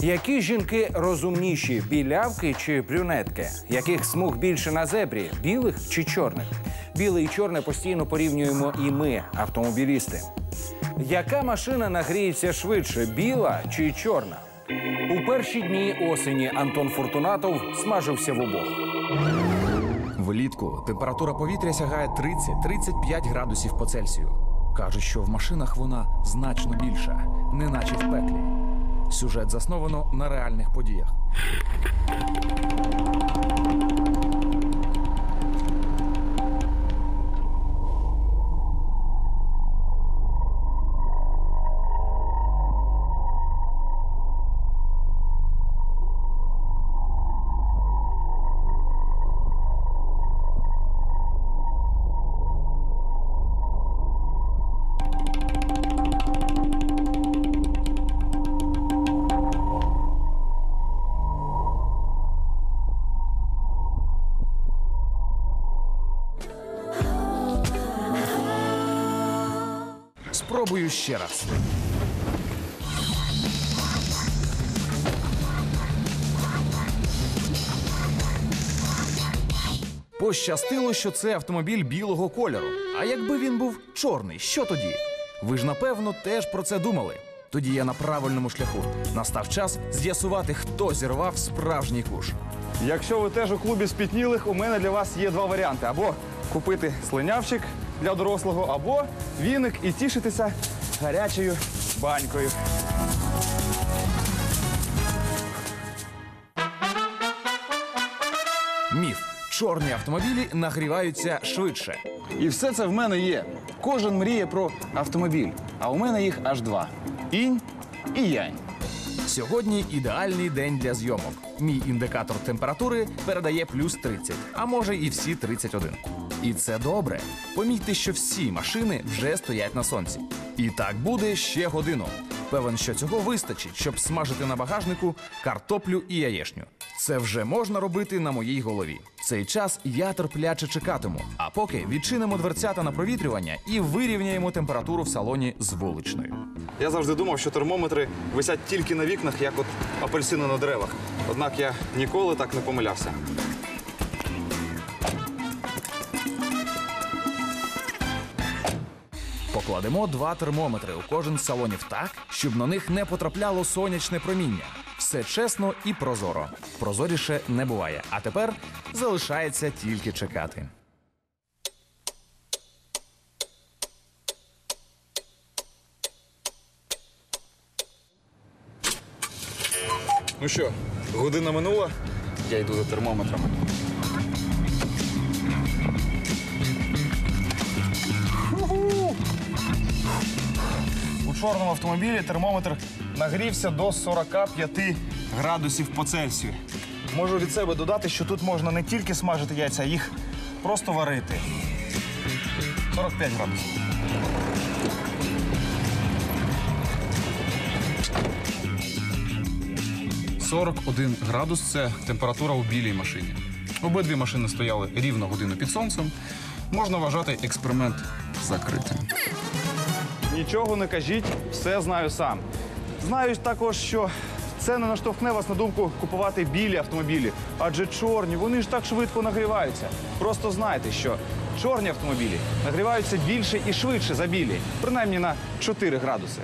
Які жінки розумніші білявки чи брюнетки? Яких смуг більше на зебрі білих чи чорних? Біле і чорне постійно порівнюємо і ми, автомобілісти. Яка машина нагріється швидше, біла чи чорна? У перші дні осені Антон Фортунатов смажився в обох. Влітку температура повітря сягає 30-35 градусів по Цельсію. Кажуть, що в машинах вона значно більша, неначе в пеклі. Сюжет засновано на реальних подіях. Спробую ще раз. Пощастило, що це автомобіль білого кольору. А якби він був чорний, що тоді? Ви ж напевно теж про це думали. Тоді я на правильному шляху. Настав час з'ясувати, хто зірвав справжній куш. Якщо ви теж у клубі спітнілих, у мене для вас є два варіанти: або купити слинявчик для дорослого, або віник і тішитися гарячою банькою. Міф: чорні автомобілі нагріваються швидше. І все це в мене є. Кожен мріє про автомобіль, а у мене їх аж два: інь і янь. Сьогодні ідеальний день для зйомок. Мій індикатор температури передає плюс 30, а може і всі 31. І це добре. Помітьте, що всі машини вже стоять на сонці. І так буде ще годину. Певен, що цього вистачить, щоб смажити на багажнику картоплю і яєшню. Це вже можна робити на моїй голові. Цей час я терпляче чекатиму. А поки відчинимо дверцята на провітрювання і вирівняємо температуру в салоні з вуличною. Я завжди думав, що термометри висять тільки на вікнах, як от апельсини на деревах. Однак я ніколи так не помилявся. Покладемо два термометри у кожен з салонів так, щоб на них не потрапляло сонячне проміння. Все чесно і прозоро. Прозоріше не буває. А тепер залишається тільки чекати. Ну що, година минула, я йду за термометрами. Чорному автомобілі термометр нагрівся до 45 градусів по Цельсію. Можу від себе додати, що тут можна не тільки смажити яйця, а їх просто варити. 45 градусів. – 41 градус це температура у білій машині. Обидві машини стояли рівно годину під сонцем. Можна вважати експеримент закритим. Нічого не кажіть, все знаю сам. Знаю також, що це не наштовхне вас на думку купувати білі автомобілі, адже чорні, вони ж так швидко нагріваються. Просто знайте, що чорні автомобілі нагріваються більше і швидше за білі, принаймні на 4 градуси.